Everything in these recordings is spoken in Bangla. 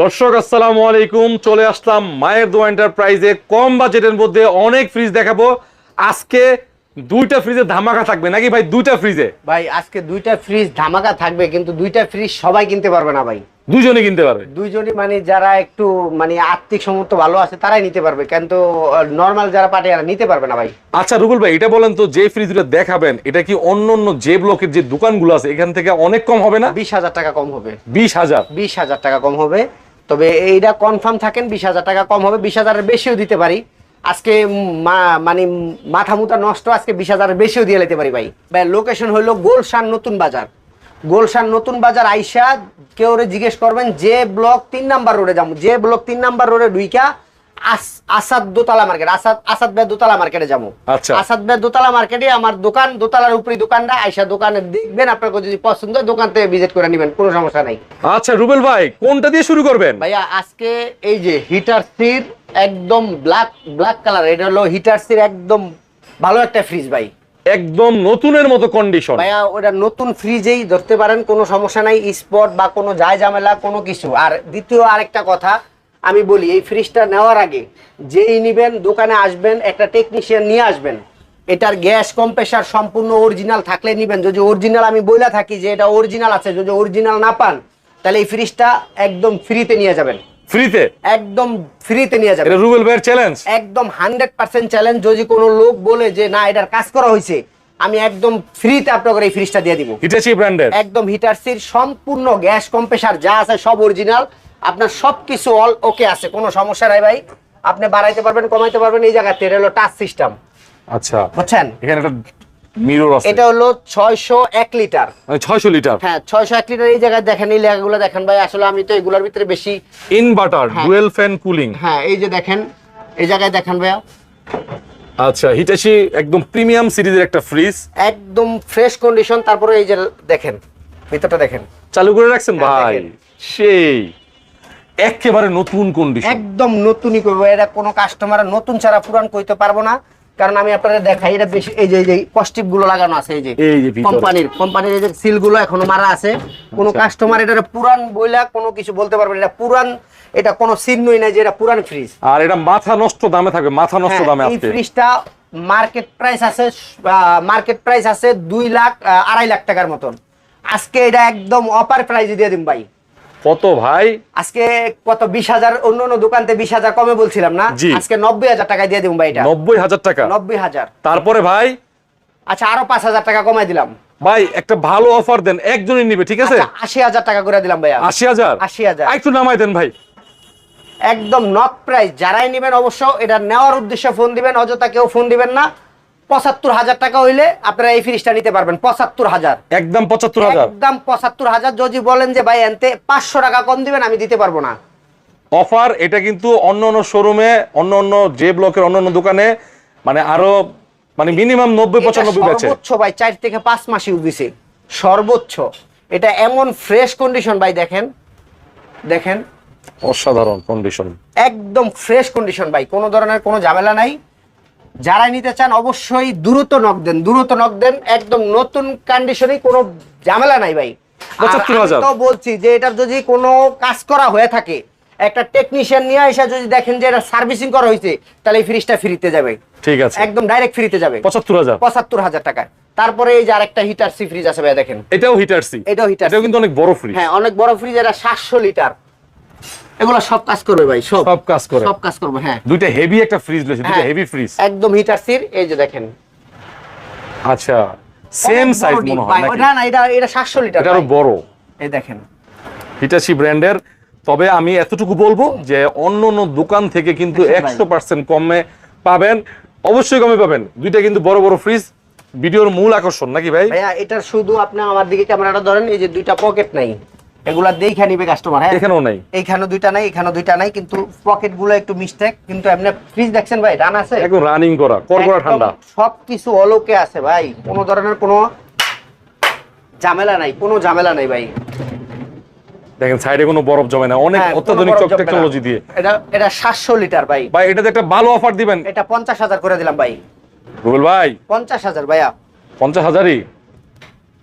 দর্শক আসসালামু আলাইকুম। চলে আসলাম মায়ের দোয়া এন্টারপ্রাইজে কম বাজেটের মধ্যে অনেক ফ্রিজ দেখাবো। আজকে দুইটা ফ্রিজে ধামাকা থাকবে। নাকি ভাই দুইটা ফ্রিজে ভাই আজকে দুইটা ফ্রিজ ধামাকা থাকবে কিন্তু দুইটা ফ্রিজ সবাই কিনতে পারবে না ভাই। দুজনে কিনতে পারবে? দুইজনই মানে যারা একটু মানে আর্থিক সমর্থ ভালো আছে তারাই নিতে পারবে। কিন্তু নর্মাল যারা পার্টি এরা নিতে পারবে না ভাই। আচ্ছা রুবুল ভাই এটা বলেন তো যে ফ্রিজটা দেখাবেন এটা কি অন্য অন্য যে ব্লকের যে দোকানগুলো আছে এখান থেকে অনেক কম হবে না? বিশ হাজার টাকা কম হবে। বিশ হাজার? বিশ হাজার টাকা কম হবে। তবে এইটা কনফার্ম থাকেন, বিশ হাজার টাকা কম হবে, বিশ হাজারের বেশিও দিতে পারি। আজকে মানে মাথা মুথা নষ্ট, আজকে বিশ হাজারের বেশিও দিয়ে নিতে পারি ভাই। ভাই লোকেশন হলো গোলশান নতুন বাজার। গোলশান নতুন বাজার আইসা কেউ জিজ্ঞেস করবেন, যে ব্লক তিন নাম্বার রোডে যাব। যে ব্লক তিন নাম্বার রোডে ডুইকা আসাদ দোতলা মার্কেট আসাদ আসাদ ভাই দোতলা মার্কেটে যাব। আচ্ছা। আসাদ ভাই দোতলা মার্কেটে আমার দোকান দোতলার উপরে দোকানটা আইসা দোকানে দেখবেন আপনাকে যদি পছন্দ হয় দোকান থেকে ভিজিট করে নেবেন কোনো সমস্যা নাই। আচ্ছা রুবেল ভাই কোনটা দিয়ে শুরু করবেন? ভাইয়া আজকে এই যে হিটার সির একদম ব্ল্যাক ব্ল্যাক কালার এটা হলো হিটার সির একদম ভালো একটা ফ্রিজ ভাই। একদম নতুনের মতো কন্ডিশন ভাইয়া ওটা নতুন ফ্রিজেই ধরতে পারেন কোনো সমস্যা নাই স্পট বা কোনো যায় ঝামেলা কোনো কিছু। আর দ্বিতীয় আরেকটা কথা আমি বলি এই ফ্রিজটা নেওয়ার আগে যেই নিবেন দোকানে আসবেন একটা টেকনিশিয়ান নিয়ে আসবেন। এটার গ্যাস কম্প্রেসার সম্পূর্ণ অরিজিনাল থাকলে নিবেন। যদি অরিজিনাল আমি বইলা থাকি যে এটা অরিজিনাল আছে যদি অরিজিনাল না পান তাহলে এই ফ্রিজটা একদম ফ্রিতে নিয়ে যাবেন। ফ্রিতে একদম ফ্রিতে নিয়ে যাবেন। এটা রুবেল ভাইয়ের চ্যালেঞ্জ একদম হান্ড্রেড পার্সেন্ট চ্যালেঞ্জ যদি কোনো লোক বলে যে না এটার কাজ করা হয়েছে আমি একদম ফ্রিতে আপনাকে এই ফ্রিজটা দিয়ে দিব। হিটাচি ব্র্যান্ডের একদম হিটারসির সম্পূর্ণ গ্যাস কম্প্রেসার যা আছে সব অরিজিনাল আপনার সব কিছু অল ওকে আছে কোনো সমস্যা নাই ভাই। আপনি বাড়াইতে পারবেন কমাইতে পারবেন এই জায়গাতে। এটা হলো টাচ সিস্টেম আচ্ছা। বুঝছেন? এখানে একটা মিরর আছে। এটা হলো ছয়শো এক লিটার মানে ছয়শো লিটার হ্যাঁ ছয়শো এক লিটার এই জায়গায় দেখেন এই লেখাগুলো দেখেন ভাই। আসলে আমি তো এগুলোর ভিতরে বেশি ইনভার্টার। ডুয়েল ফ্যান কুলিং হ্যাঁ এই যে দেখেন এই জায়গায় দেখেন ভাইয়া। আচ্ছা হিটাচি একদম প্রিমিয়াম সিরিজের একটা ফ্রিজ একদম ফ্রেশ কন্ডিশন তারপরে এই যে দেখেন ভিতরটা দেখেন। চালু করে রাখছেন হ্যাঁ, ভাই। সেই। একেবারে নতুন কন্ডিশন একদম নতুনই করব। এটা কোনো কাস্টমার নতুন ছাড়া পুরান কইতে পারব না। কারণ আমি আপনাদের দেখাই এটা বেশি এই যে এই যে কস্টিপগুলো লাগানো আছে এই যে এই যে কোম্পানির কোম্পানির এই যে সিলগুলো এখনও মারা আছে। কোনো আচ্ছা। কাস্টমার এটা পুরান বইলা কোনো কিছু বলতে পারবে এটা পুরান এটা কোনো চিহ্নই নাই যে এটা পুরান ফ্রিজ আর এটা মাথা নষ্ট দামে থাকবে মাথা নষ্ট দামে হ্যাঁ, এই ফ্রিজটা মার্কেট প্রাইস আছে মার্কেট প্রাইস আছে দুই লাখ আড়াই লাখ টাকার মতন। আজকে এটা একদম অপার প্রাইজে দিয়ে দিন ভাই। কত ভাই? আজকে কত? বিশ হাজার অন্য অন্য দোকানতে বিশ হাজার কমে বলছিলাম না? আজকে নব্বই হাজার টাকা দিয়ে দিব ভাই এটা। নব্বই হাজার টাকা? নব্বই হাজার। তারপরে ভাই? আচ্ছা আরও পাঁচ হাজার টাকা কমাই দিলাম। ভাই একটা ভালো অফার দেন একজনই নিবে ঠিক আছে? আচ্ছা, আশি হাজার টাকা করে দিলাম ভাইয়া। আশি হাজার? আশি হাজার। একটু নামাই দেন ভাই। একদম নক প্রাইস যারাই নেবেন অবশ্য এটা নেওয়ার উদ্দেশ্যে ফোন দিবেন অযথা কেউ ফোন দিবেন না। পঁচাত্তর হাজার টাকা হইলে আপনারা এই ফ্রিজটা নিতে পারবেন পঁচাত্তর হাজার। একদম পঁচাত্তর হাজার। একদম পঁচাত্তর হাজার। যদি বলেন যে ভাই এনতে পাঁচশো টাকা কম দিবেন আমি দিতে পারব না। অফার এটা কিন্তু অন্য অন্য শোরুমে অন্য অন্য যে ব্লকের অন্য অন্য দোকানে মানে আরও মানে মিনিমাম নব্বই পঁচানব্বই বেচে। সর্বোচ্চ ভাই চার থেকে পাঁচ মাস ইউজ দিছে সর্বোচ্চ। এটা এমন ফ্রেশ কন্ডিশন ভাই দেখেন। দেখেন। অসাধারণ কন্ডিশন একদম ফ্রেশ কন্ডিশন ভাই। কোনো ধরনের কোনো ঝামেলা নাই। যারা নিতে চান অবশ্যই দ্রুত নক দেন দ্রুত নক দেন একদম নতুন কন্ডিশনে কোনো ঝামেলা নাই ভাই। আর 75,000 আমি তো বলছি যে এটার যদি কোনো কাজ করা হয়ে থাকে একটা টেকনিশিয়ান নিয়ে এসে যদি দেখেন যে এটা সার্ভিসিং করা হয়েছে তাহলে এই ফ্রিজটা ফ্রিতে যাবে। ঠিক আছে। একদম ডাইরেক্ট ফ্রিতে যাবে। পঁচাত্তর হাজার। পঁচাত্তর হাজার টাকায়। তারপরে এই যে আরেকটা হিটার সি ফ্রিজ আছে ভাই দেখেন। এটাও হিটার সি এটাও হিটার এটাও কিন্তু অনেক বড় ফ্রিজ হ্যাঁ অনেক বড় ফ্রিজ এটা সাতশো লিটার এগুলো সব কাজ করবে ভাই সব। সব কাজ করে। সব কাজ করবে হ্যাঁ। দুইটা হেভি একটা ফ্রিজ রয়েছে দুইটা হ্যাঁ। হেভি ফ্রিজ একদম হিটার সির এই যে দেখেন। আচ্ছা সেম সাইজ মনে হয় না না এটা এটা সাতশো লিটার এটা আরও বড়। এই দেখেন। হিটাচি ব্র্যান্ডের তবে আমি এতটুকু বলব যে অন্য অন্য দোকান থেকে কিন্তু দেখেন ভাই। একশো পার্সেন্ট কমে পাবেন। অবশ্যই কমে পাবেন। দুইটা কিন্তু বড় বড় ফ্রিজ ভিডিওর মূল আকর্ষণ নাকি ভাই? ভাইয়া এটার শুধু আপনি আমার দিকে ক্যামেরাটা ধরেন এই যে দুইটা পকেট নাই। এগুলা দেখে নিবে কাস্টমার হ্যাঁ? এখানেও নাই। এইখানে দুইটা নাই এখানে দুইটা নাই কিন্তু পকেটগুলো একটু মিস্টেক কিন্তু এমনি ফ্রিজ দেখছেন ভাই রান আছে? একদম রানিং করা করকরা ঠান্ডা। সবকিছু অলোকে আছে ভাই কোনো ধরনের কোনো ঝামেলা নাই কোনো ঝামেলা নাই ভাই। দেখেন সাইডে কোনো বরফ জমে না অনেক হ্যাঁ, অত্যাধুনিক না। টেকনোলজি দিয়ে। এটা এটা সাতশো লিটার ভাই। ভাই এটাতে একটা ভালো অফার দিবেন। এটা পঞ্চাশ হাজার করে দিলাম ভাই। রুবেল ভাই। পঞ্চাশ হাজার ভাইয়া। পঞ্চাশ হাজারই?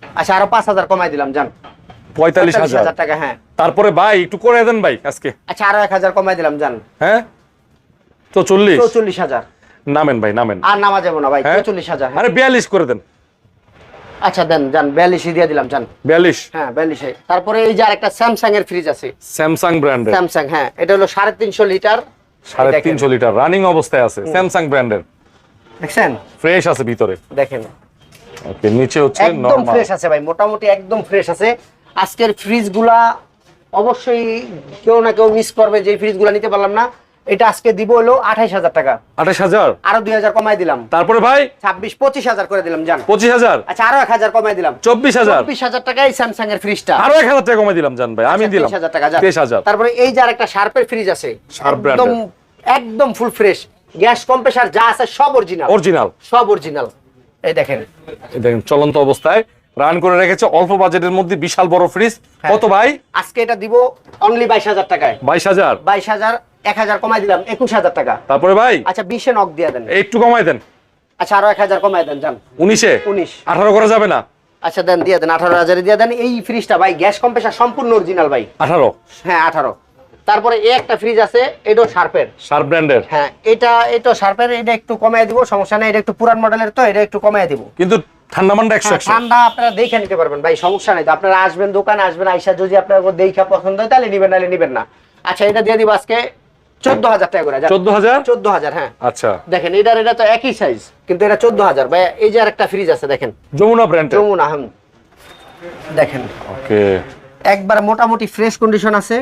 আচ্ছা আরও পাঁচ হাজার কমাই দিলাম জান পঁয়তাল্লিশ হাজার। টাকা হ্যাঁ। তারপরে ভাই একটু করে দেন ভাই আজকে। আচ্ছা আরও এক হাজার কমাই দিলাম জান হ্যাঁ? তো চল্লিশ চৌচল্লিশ হাজার। নামেন ভাই নামেন। আর নামা যাব না ভাই হ্যাঁ? চৌচল্লিশ হাজার হ্যাঁ। আরে বিয়াল্লিশ করে দেন। আচ্ছা দেন যান বিয়াল্লিশে দিয়ে দিলাম যান। বিয়াল্লিশ? হ্যাঁ বিয়াল্লিশে। তারপরে এই যে আরেকটা স্যামসাং এর ফ্রিজ আছে। স্যামসাং ব্র্যান্ডের স্যামসাং হ্যাঁ এটা হলো সাড়ে তিনশো লিটার। সাড়ে। তিনশো লিটার রানিং অবস্থায় আছে স্যামসাং ব্র্যান্ডের দেখছেন? ফ্রেশ আছে ভিতরে। দেখেন। ওকে নিচে হচ্ছে একদম ফ্রেশ আছে ভাই মোটামুটি একদম ফ্রেশ আছে। আজকের ফ্রিজগুলা অবশ্যই কেউ না কেউ মিস করবে যে ফ্রিজগুলা নিতে পারলাম না। এটা আজকে দিব হলো আঠাইশ হাজার টাকা। আঠাশ হাজার? আরও দুই হাজার কমাই দিলাম। তারপরে ভাই? ছাব্বিশ পঁচিশ হাজার করে দিলাম জান। পঁচিশ হাজার? আচ্ছা আরও এক হাজার কমাই দিলাম। চব্বিশ হাজার? চব্বিশ হাজার টাকায় স্যামসাং এর ফ্রিজটা আরও এক হাজার টাকা কমাই দিলাম জান ভাই। আমি দিলাম। হাজার টাকা তেইশ হাজার। তারপরে এই যে আরেকটা শার্পের ফ্রিজ আছে একদম একদম ফুল ফ্রেশ গ্যাস কম্প্রেসার যা আছে সব অরিজিনাল অরিজিনাল সব অরিজিনাল এই দেখেন। দেখেন চলন্ত অবস্থায়। রান করে রেখেছে অল্প বাজেটের মধ্যে বিশাল বড় ফ্রিজ। হ্যাঁ। কত ভাই? আজকে এটা দিব অনলি বাইশ হাজার টাকায়। বাইশ হাজার? বাইশ হাজার এক হাজার কমাই দিলাম একুশ হাজার টাকা। তারপরে ভাই? আচ্ছা বিশে নক দিয়ে দেন। একটু কমাই দেন। আচ্ছা আরও এক হাজার কমাই দেন যান। উনিশে? উনিশ। আঠারো করা যাবে না? আচ্ছা দেন দিয়ে দেন আঠারো হাজারে দিয়ে দেন। এই ফ্রিজটা ভাই গ্যাস কম্প্রেসার সম্পূর্ণ অরিজিনাল ভাই। আঠারো? হ্যাঁ আঠারো। তারপরে এই একটা ফ্রিজ আছে এটাও শার্পের শার্প ব্র্যান্ডের হ্যাঁ এটা এটা শার্পের এটা একটু কমাই দিব সমস্যা নেই এটা একটু পুরান মডেলের তো এটা একটু কমাই দিব। কিন্তু ঠান্ডা মান্ডা একশো হ্যাঁ, ঠান্ডা আপনারা দেখে নিতে পারবেন ভাই সমস্যা নেই তো। আপনারা আসবেন দোকানে আসবেন আইসা যদি আপনার দেখা পছন্দ হয় তাহলে নিবেন নাহলে নিবেন না। আচ্ছা এটা দিয়ে দিব আজকে চোদ্দ হাজার টাকা করে চোদ্দ হাজার? চোদ্দ হাজার হ্যাঁ। আচ্ছা। দেখেন এটার এটা তো একই সাইজ কিন্তু এটা চোদ্দ হাজার। ভাই এই যে আরেকটা ফ্রিজ আছে দেখেন। যমুনা ব্র্যান্ডের যমুনা হুম। দেখেন। ওকে একবারে মোটামুটি ফ্রেশ কন্ডিশন আছে।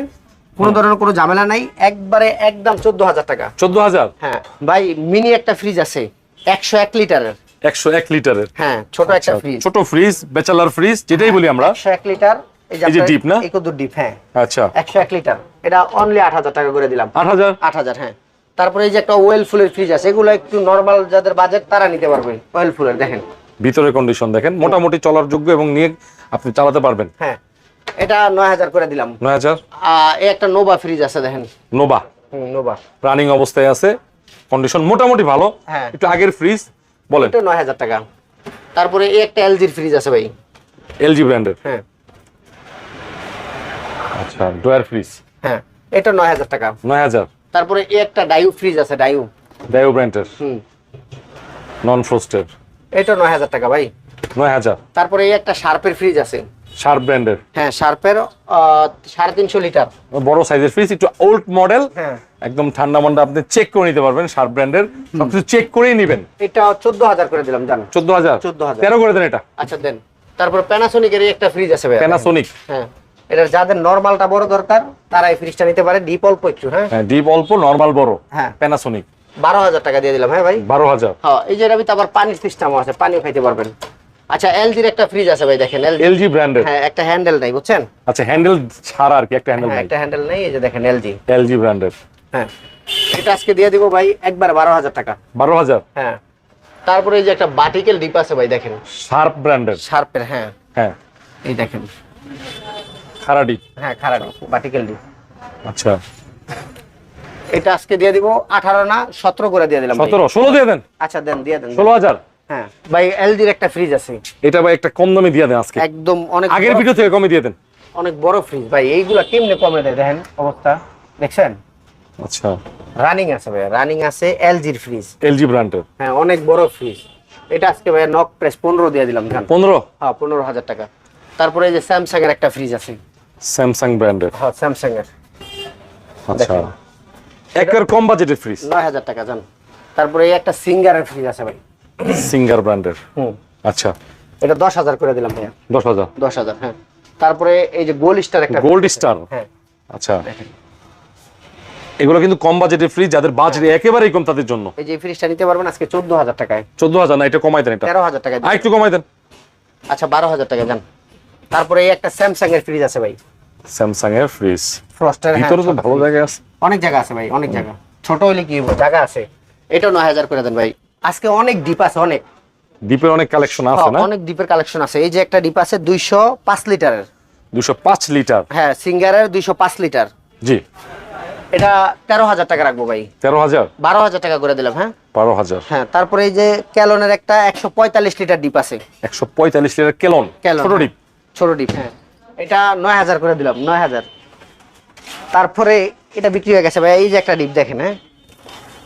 কোনো ধরনের কোনো ঝামেলা নাই। একবারে একদম চোদ্দ হাজার টাকা। চোদ্দ হাজার? হ্যাঁ ভাই মিনি একটা ফ্রিজ আছে একশো এক লিটারের একশো এক লিটারের হ্যাঁ ছোট একটা ফ্রিজ ছোট ফ্রিজ ব্যাচেলার ফ্রিজ যেটাই বলি আমরা। একশো এক লিটার এই এই যে deep না? একদম ডিপ হ্যাঁ। আচ্ছা। একশো এক লিটার এটা অনলি আট হাজার টাকা করে দিলাম। আট হাজার? আট হাজার হ্যাঁ। তারপরে এই যে একটা ওয়েল ফুলের ফ্রিজ আছে এগুলো একটু নর্মাল যাদের বাজেট তারা নিতে পারবে ওয়েল ফুলের দেখেন। ভিতরের কন্ডিশন দেখেন মোটামুটি চলার যোগ্য এবং নিয়ে আপনি চালাতে পারবেন। হ্যাঁ। এটা নয় হাজার করে দিলাম। নয় হাজার? আহ, এই একটা নোভা ফ্রিজ আছে দেখেন। নোবা হুম, নোভা রানিং অবস্থায় আছে কন্ডিশন মোটামুটি ভালো। হ্যাঁ। একটু আগের ফ্রিজ বলেন। এটা নয় হাজার টাকা। তারপরে এই একটা এলজির ফ্রিজ আছে ভাই। এলজি ব্র্যান্ডের হ্যাঁ। আচ্ছা ডয়ার ফ্রিজ হ্যাঁ এটা নয় হাজার টাকা। নয় হাজার? তারপরে এই একটা ডাইউ ফ্রিজ আছে ডাইউ ডায়ো ব্র্যান্ডের হুম। নন ফ্রোস্টেড এটা নয় হাজার টাকা ভাই। নয় হাজার? তারপরে এই একটা শার্পের ফ্রিজ আছে। শার্প ব্র্যান্ডের? হ্যাঁ শার্পের সাড়ে তিনশো লিটার। বড় সাইজের ফ্রিজ একটু ওল্ড মডেল হ্যাঁ। একদম ঠান্ডা মান্ডা আপনি চেক করে নিতে পারবেন শার্প ব্র্যান্ডের। সবকিছু চেক করেই নেবেন। এটা চোদ্দ হাজার করে দিলাম জান? চোদ্দ হাজার? 14,000 তেরো করে দেন এটা। আচ্ছা দেন। তারপর প্যানাসোনিকের একটা ফ্রিজ আছে ভাই প্যানাসোনিক হ্যাঁ। এটার যাদের নর্মালটা বড় দরকার তারা এই ফ্রিজটা নিতে পারে। ডিপ অল্প একটু হ্যাঁ? হ্যাঁ ডিপ অল্প নর্মাল বড়। হ্যাঁ। প্যানাসোনিক বারো হাজার টাকা দিয়ে দিলাম হ্যাঁ ভাই? বারো হাজার। হ্যাঁ এই যে আবার পানির সিস্টেমও আছে পানিও খাইতে পারবেন। আচ্ছা এলজির একটা ফ্রিজ আছে ভাই দেখেন এলজি ব্র্যান্ডের হ্যাঁ একটা হ্যান্ডেল নাই বুঝছেন? আচ্ছা হ্যান্ডেল ছাড়া আর কি একটা হ্যান্ডেল হ্যাঁ নাই। একটা হ্যান্ডেল নাই এই যে দেখেন এলজি এলজি ব্র্যান্ডের হ্যাঁ এটা আজকে দিয়ে দিব ভাই একবার বারো হাজার টাকা। বারো হাজার? হ্যাঁ তারপরে এই যে একটা বাটিকেল ডিপ আছে ভাই দেখেন। শার্প ব্র্যান্ডের শার্পের হ্যাঁ। হ্যাঁ। এই দেখেন। খারাডি। হ্যাঁ খারাপ বাটিকেল ডিপ আচ্ছা। এটা আজকে দিয়ে দিব আঠারো না সতেরো করে দিয়ে দিলাম ভাই। সতেরো ষোলো দিয়ে দেন। আচ্ছা দেন দিয়ে দেন। ষোলো হাজার? হ্যাঁ। ভাই এলজির একটা ফ্রিজ আছে। এটা ভাই একটা কম দামে দিয়ে দেন আজকে। একদম অনেক আগের ভিডিও থেকে কমে দিয়ে দেন। অনেক বড় ফ্রিজ ভাই এইগুলা কেমনে কমে দেয় দেখেন অবস্থা? দেখছেন? আচ্ছা। রানিং আছে ভাই রানিং আছে এলজির ফ্রিজ এলজি ব্র্যান্ডের হ্যাঁ অনেক বড় ফ্রিজ এটা আজকে ভাই নক প্রেস পনেরো দিয়ে দিলাম জান হ্যাঁ পনেরো হাজার টাকা। তারপরে এই যে স্যামসাং এর একটা ফ্রিজ আছে। স্যামসাং ব্র্যান্ডের হ্যাঁ স্যামসাং এর আচ্ছা একের কম বাজেটের ফ্রিজ টাকা জান। তারপরে এই একটা সিঙ্গারের ফ্রিজ আছে ভাই। সিঙ্গার ব্র্যান্ডের হুম। আচ্ছা। এটা দশ হাজার করে দিলাম ভাইয়া। দশ হাজার? দশ হাজার হ্যাঁ। তারপরে এই যে গোল্ড স্টার একটা গোল্ড স্টার হ্যাঁ। আচ্ছা। এগুলো কিন্তু কম বাজেটের ফ্রিজ যাদের বাজেট একেবারেই কম তাদের জন্য। এই যে ফ্রিজটা নিতে পারবেন আজকে চোদ্দ হাজার টাকায়। চোদ্দ হাজার না এটা কমাই দেন এটা। তেরো হাজার টাকায় আর একটু কমাই দেন। আচ্ছা বারো হাজার টাকা যান তারপরে এই একটা স্যামসাং এর ফ্রিজ আছে ভাই। স্যামসাং এর ফ্রিজ ফ্রস্টার ভিতরে তো ভালো জায়গায় আছে। অনেক জায়গা আছে ভাই অনেক জায়গা। ছোট হলে কি জায়গা আছে। এটাও নয় হাজার করে দেন ভাই। আজকে অনেক ডিপ আছে অনেক। ডিপের অনেক কালেকশন আছে না? অনেক ডিপের কালেকশন আছে। এই যে একটা ডিপ আছে দুইশো পাঁচ লিটারের। দুশো পাঁচ লিটার? হ্যাঁ সিঙ্গারের দুইশো পাঁচ লিটার। জি। এটা তেরো হাজার টাকা রাখব ভাই। তেরো হাজার? বারো হাজার টাকা করে দিলাম হ্যাঁ? বারো হাজার। হ্যাঁ তারপরে এই যে ক্যালনের একটা একশো পঁয়তাল্লিশ লিটার ডিপ আছে। একশো পঁয়তাল্লিশ লিটার কেলন ক্যালন ছোট ডিপ ছোট ডিপ হ্যাঁ। এটা নয় হাজার করে দিলাম নয় হাজার। তারপরে এটা বিক্রি হয়ে গেছে ভাই এই যে একটা ডিপ দেখেন হ্যাঁ?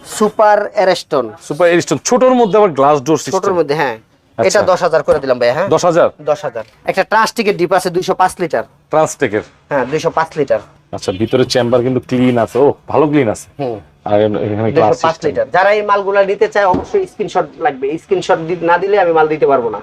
সুপার এরেস্টন সুপার এডিস্টন ছোটর মধ্যে আবার গ্লাস ডোর সিস্টেম ছোটর মধ্যে হ্যাঁ। আচ্ছা। এটা দশ হাজার করে দিলাম ভাই হ্যাঁ? দশ হাজার? দশ হাজার। একটা ট্রান্সটিকের ডিপ আছে দুইশো পাঁচ লিটার। ট্রান্সটেকের হ্যাঁ দুইশো পাঁচ লিটার। আচ্ছা ভিতরে চেম্বার কিন্তু ক্লিন আছে। ও ভালো ক্লিন আছে। হুম। আর এখানে গ্লাস পাঁচ লিটার। যারা এই মালগুলা নিতে চায় অবশ্যই স্ক্রিনশট লাগবে। স্ক্রিনশট না দিলে আমি মাল দিতে পারব না।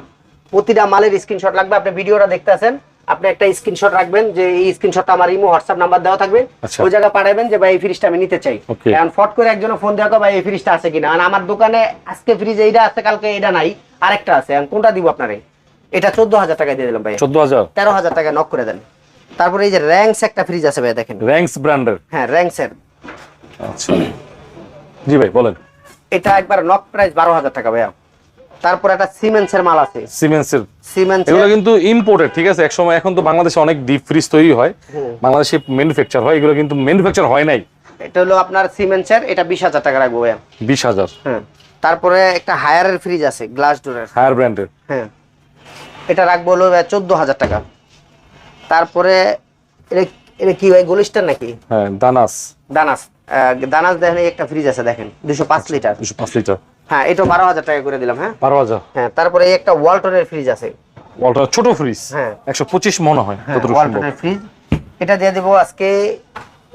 প্রতিটা মালের স্ক্রিনশট লাগবে। আপনি ভিডিওটা দেখতেছেন। আপনি একটা স্ক্রিনশট রাখবেন যে এই স্ক্রিনশটটা আমার ইমো হোয়াটসঅ্যাপ নাম্বার দেওয়া থাকবে। আচ্ছা। ওই জায়গা পাঠাবেন যে ভাই এই ফ্রিজটা আমি নিতে চাই. এখন ফট করে একজন ফোন দেওয়া ভাই এই ফ্রিজটা আছে কিনা? আর আমার দোকানে আজকে ফ্রিজ এইটা আছে কালকে এটা নাই আরেকটা আছে। এখন কোনটা দিব আপনারে? এটা চোদ্দ হাজার টাকা দিয়ে দিলাম ভাই। চোদ্দ হাজার তেরো হাজার টাকা নক করে দেন। তারপরে এই যে র্যাঙ্কস একটা ফ্রিজ আছে ভাই দেখেন। র্যাঙ্কস ব্র্যান্ডের হ্যাঁ র্যাঙ্কসের আচ্ছা। জি ভাই বলেন। এটা একবার নক প্রাইস বারো হাজার টাকা ভাইয়া। তারপর একটা সিমেন্সের মাল আছে। সিমেন্সের সিমেন্স এগুলো কিন্তু ইম্পোর্টেড ঠিক আছে? একসময় এখন তো বাংলাদেশে অনেক ডিপ ফ্রিজ তৈরি হয়। বাংলাদেশে ম্যানুফ্যাকচার হয় এগুলো কিন্তু ম্যানুফ্যাকচার হয় নাই। এটা হলো আপনার সিমেন্সের এটা বিশ হাজার টাকা রাখব বিশ হাজার। হ্যাঁ তারপরে একটা হায়ারের ফ্রিজ আছে গ্লাস ডোরের হায়ার ব্র্যান্ডের হ্যাঁ এটা রাখব হলো চোদ্দ হাজার টাকা। তারপরে এটা এটা কি ভাই গোলিস্টার নাকি? হ্যাঁ দানাস দানাস দানাস দেখেন একটা ফ্রিজ আছে দেখেন দুশো পাঁচ লিটার। দুশো পাঁচ লিটার। হ্যাঁ এটা বারো হাজার টাকা করে দিলাম হ্যাঁ? বারো হাজার। হ্যাঁ তারপরে একটা ওয়ালটনের ফ্রিজ আছে। ওয়ালটা ছোট ফ্রিজ হ্যাঁ। একশো পঁচিশ মনে হয় হ্যাঁ, ওয়ালটনের ফ্রিজ এটা দিয়ে দেবো আজকে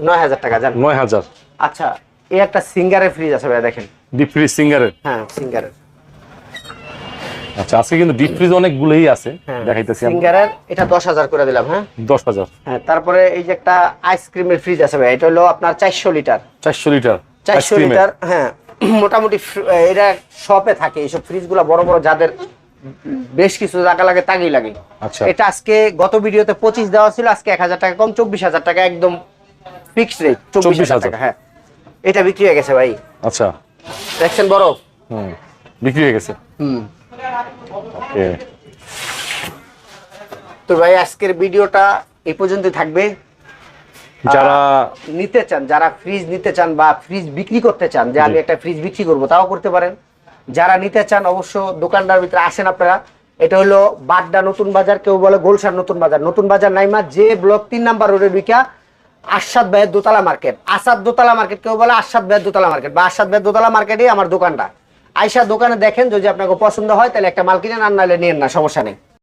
নয় হাজার টাকা জান নয় হাজার। আচ্ছা এই একটা সিঙ্গারের ফ্রিজ আছে ভাই দেখেন। ডিপ ফ্রিজ সিঙ্গারের? হ্যাঁ সিঙ্গারের। আচ্ছা আজকে কিন্তু ডিপ ফ্রিজ অনেকগুলোই আছে দেখাইতেছি আমি। সিঙ্গারের এটা দশ হাজার করে দিলাম হ্যাঁ? দশ হাজার। হ্যাঁ তারপরে এই যে একটা আইসক্রিমের ফ্রিজ আছে ভাই এটা হলো আপনার চারশো লিটার। চারশো লিটার চারশো আইসক্রিমের। লিটার হ্যাঁ মোটামুটি এটা শপে থাকে। এইসব ফ্রিজগুলো বড় বড় যাদের বেশ কিছু টাকা লাগে তাগেই লাগে। আচ্ছা। এটা আজকে গত ভিডিওতে পঁচিশ দেওয়া ছিল আজকে এক হাজার টাকা কম চব্বিশ হাজার টাকা একদম ফিক্সড রেট চব্বিশ হাজার 24,000 টাকা হ্যাঁ। এটা বিক্রি হয়ে গেছে ভাই। আচ্ছা। দেখছেন বড়? হুম বিক্রি হয়ে গেছে। হুম। তো ভাই আজকের ভিডিওটা এই পর্যন্ত থাকবে। যারা নিতে চান যারা ফ্রিজ নিতে চান বা ফ্রিজ বিক্রি করতে চান যে আমি একটা ফ্রিজ বিক্রি করব তাও করতে পারেন। যারা নিতে চান অবশ্য দোকানদার ভিতরে আসেন আপনারা। এটা হলো বাড্ডা নতুন বাজার কেউ বলে গোলসার নতুন বাজার। নতুন বাজার নাইমা যে ব্লক তিন নাম্বার রোডে বিকা আশাদ ভাইয়ের দোতলা মার্কেট আসাদ দোতলা মার্কেট কেউ বলে আশাদ ভাইয়ের দোতলা মার্কেট বা আশাদ ভাইয়ের দোতলা মার্কেটে আমার দোকানটা। আইসা দোকানে দেখেন যদি আপনাকে পছন্দ হয় তাহলে একটা মাল কিনেন আর নাহলে নিয়েন না সমস্যা নেই।